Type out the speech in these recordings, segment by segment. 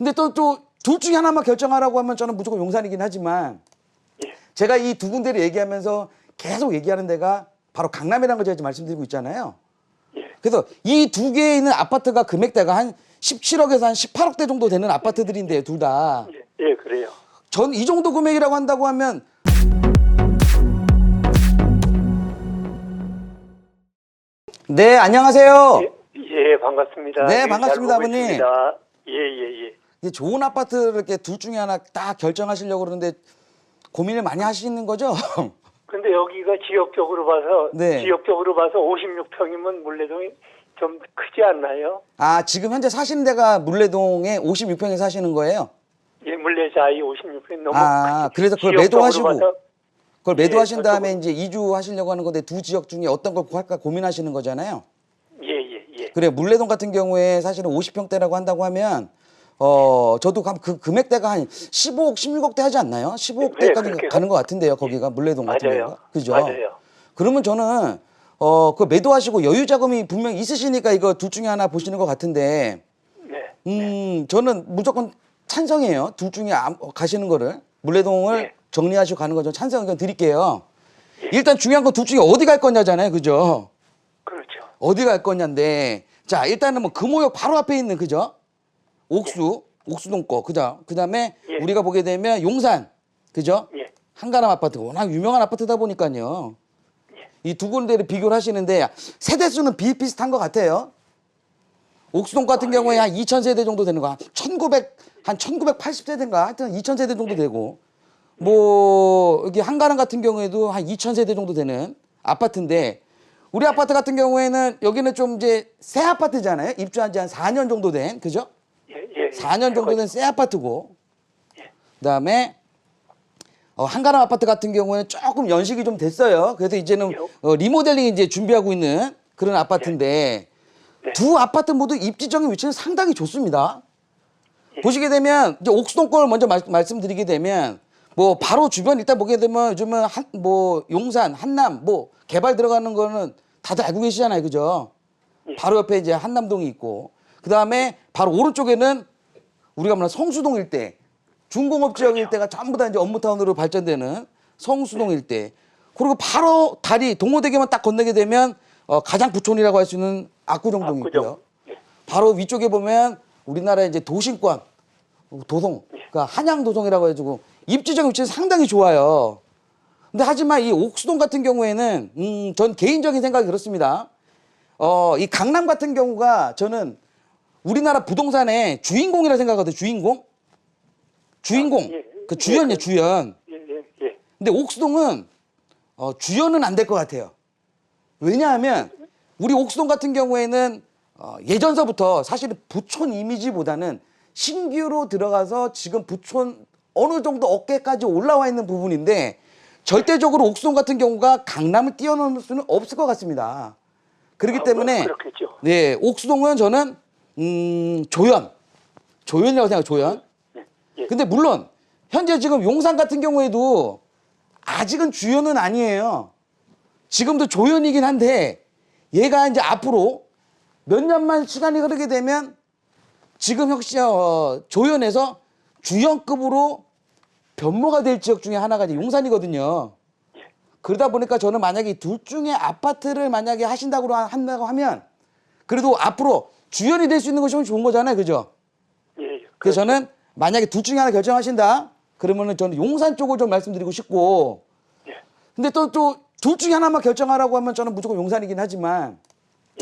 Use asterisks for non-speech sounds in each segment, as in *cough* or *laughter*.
근데 또 또 둘 중에 하나만 결정하라고 하면 저는 무조건 용산이긴 하지만 예. 제가 이 두 군데를 얘기하면서 계속 얘기하는 데가 바로 강남이라는 걸 제가 지금 말씀드리고 있잖아요. 예. 그래서 이 두 개에 있는 아파트가 금액대가 한 17억에서 한 18억대 정도 되는 아파트들인데요, 둘 다. 예, 예, 그래요. 전 이 정도 금액이라고 한다고 하면 네, 안녕하세요. 예, 예, 반갑습니다. 네, 반갑습니다, 아버님. 있습니다. 예, 예, 예. 이게 좋은 아파트를 이렇게 둘 중에 하나 딱 결정하시려고 그러는데 고민을 많이 하시는 거죠? *laughs* 근데 여기가 지역적으로 봐서 네. 지역적으로 봐서 56평이면 물레동이 좀 크지 않나요? 아, 지금 현재 사시는 데가 물레동에 56평에 사시는 거예요? 예, 물레자이 56평 너무 아, 크지. 그래서 그걸 매도하시고 봐서 그걸 예, 매도하신 저쪽으로. 다음에 이제 이주하시려고 하는 건데 두 지역 중에 어떤 걸 할까 고민하시는 거잖아요. 예, 예, 예. 그래 물레동 같은 경우에 사실은 50평대라고 한다고 하면 어 저도 감- 그 금액대가 한 15억, 16억대 하지 않나요? 15억대까지 네, 가는 것 같은데요. 거기가 물레동 같은 맞아요. 경우가 그죠? 맞아요. 그러면 저는 어 그 매도하시고 여유 자금이 분명 히 있으시니까 이거 둘 중에 하나 보시는 것 같은데 네. 음 저는 무조건 찬성해요. 둘 중에 아- 가시는 거를 물레동을 네. 정리하시고 가는 거좀 찬성 의견 드릴게요. 일단 중요한 건 둘 중에 어디 갈 거냐잖아요. 그죠? 그렇죠. 어디 갈 거냐인데 자 일단은 뭐 금호역 바로 앞에 있는 그죠 옥수 옥수동 거. 그죠 그다음에 예. 우리가 보게 되면 용산. 그죠? 예. 한가람 아파트 워낙 유명한 아파트다 보니까요. 이 두 군데를 비교를 하시는데 세대 수는 비슷비슷한 것 같아요. 옥수동 같은 경우에 한 2,000세대 정도 되는 거야 1,900 한 1,980세대인가? 하여튼 2,000세대 정도 되고. 뭐 여기 한가람 같은 경우에도 한 2,000세대 정도 되는 아파트인데 우리 아파트 같은 경우에는 여기는 좀 이제 새 아파트잖아요. 입주한 지 한 4년 정도 된. 그죠? 예, 예. 4년 정도 된새 아파트고 그다음에 어, 한가람 아파트 같은 경우에는 조금 연식이 좀 됐어요. 그래서 이제는 어, 리모델링 이제 준비하고 있는 그런 아파트인데 네. 두 아파트 모두 입지적인 위치는 상당히 좋습니다. 보시게 되면 이제 옥수동 걸 먼저 말, 말씀드리게 되면 뭐 바로 주변 일단 보게 되면 요즘은 한 뭐 용산, 한남 뭐 개발 들어가는 거는 다들 알고 계시잖아요, 그죠? 바로 옆에 이제 한남동이 있고 그 다음에 바로 오른쪽에는 우리가 말하는 성수동 일대 중공업 지역 일대가 전부 다 이제 업무타운으로 발전되는 성수동 일대 그리고 바로 다리 동호대교만 딱 건너게 되면 어, 가장 부촌이라고 할 수 있는 압구정동이 있고요. 바로 위쪽에 보면 우리나라 이제 도심권 도성 그러니까 한양 도성이라고 해가지고 입지적 위치는 상당히 좋아요. 근데 하지만 이 옥수동 같은 경우에는 음, 전 개인적인 생각이 그렇습니다. 어, 이 강남 같은 경우가 저는 우리나라 부동산의 주인공이라 생각하거든요. 주인공. 주인공. 아, 예. 그 주연이에요, 예, 주연. 예, 예, 예. 근데 옥수동은 어, 주연은 안 될 것 같아요. 왜냐하면 우리 옥수동 같은 경우에는 어, 예전서부터 사실 부촌 이미지보다는 신규로 들어가서 지금 부촌 어느 정도 어깨까지 올라와 있는 부분인데 절대적으로 옥수동 같은 경우가 강남을 뛰어넘을 수는 없을 것 같습니다. 그렇기 아, 때문에. 네 옥수동은 저는 음, 조연 조연이라고 생각 조연. 예, 예. 근데 물론 현재 지금 용산 같은 경우에도 아직은 주연은 아니에요. 지금도 조연이긴 한데 얘가 이제 앞으로 몇 년만 시간이 흐르게 되면 지금 역시 어, 조연에서 주연급으로 변모가 될 지역 중에 하나가 이제 용산이거든요. 그러다 보니까 저는 만약에 둘 중에 아파트를 만약에 하신다고 하- 한다고 하면 그래도 앞으로 주연이 될 수 있는 것이 좋은 거잖아요. 그죠? 예, 예. 그래서 저는 만약에 둘 중에 하나 결정하신다 그러면은 저는 용산 쪽을 좀 말씀드리고 싶고 예. 근데 또 또 둘 중에 하나만 결정하라고 하면 저는 무조건 용산이긴 하지만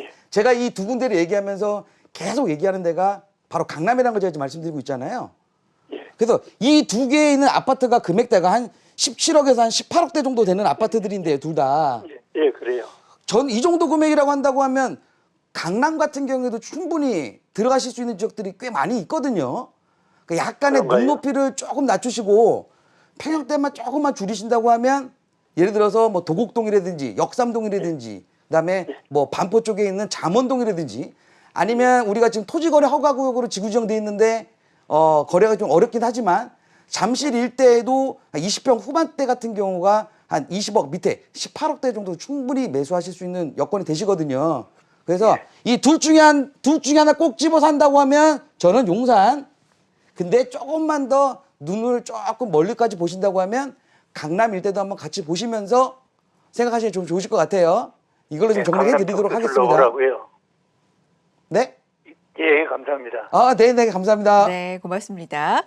예. 제가 이 두 군데를 얘기하면서 계속 얘기하는 데가 바로 강남이라는 걸 제가 지금 말씀드리고 있잖아요. 예. 그래서 이 두 개에 있는 아파트가 금액대가 한 17억에서 한 18억대 정도 되는 아파트들인데요, 둘 다. 예, 예, 그래요. 전 이 정도 금액이라고 한다고 하면 강남 같은 경우에도 충분히 들어가실 수 있는 지역들이 꽤 많이 있거든요. 그러니까 약간의 그런가요? 눈높이를 조금 낮추시고 평형대만 조금만 줄이신다고 하면 예를 들어서 뭐 도곡동이라든지 역삼동이라든지 그다음에 뭐 반포 쪽에 있는 잠원동이라든지 아니면 우리가 지금 토지거래 허가구역으로 지구 지정돼 있는데 어 거래가 좀 어렵긴 하지만 잠실 일대에도 20평 후반대 같은 경우가 한 20억 밑에 18억대 정도 충분히 매수하실 수 있는 여건이 되시거든요. 그래서 이둘 중에 한 둘 중에 하나 꼭 집어 산다고 하면 저는 용산 근데 조금만 더 눈을 조금 멀리까지 보신다고 하면 강남 일대도 한번 같이 보시면서 생각하시면 좀 좋으실 것 같아요. 이걸로 좀 네, 정리해 드리도록 하겠습니다. 네? 예, 감사합니다. 아, 네, 네, 감사합니다. 네, 고맙습니다.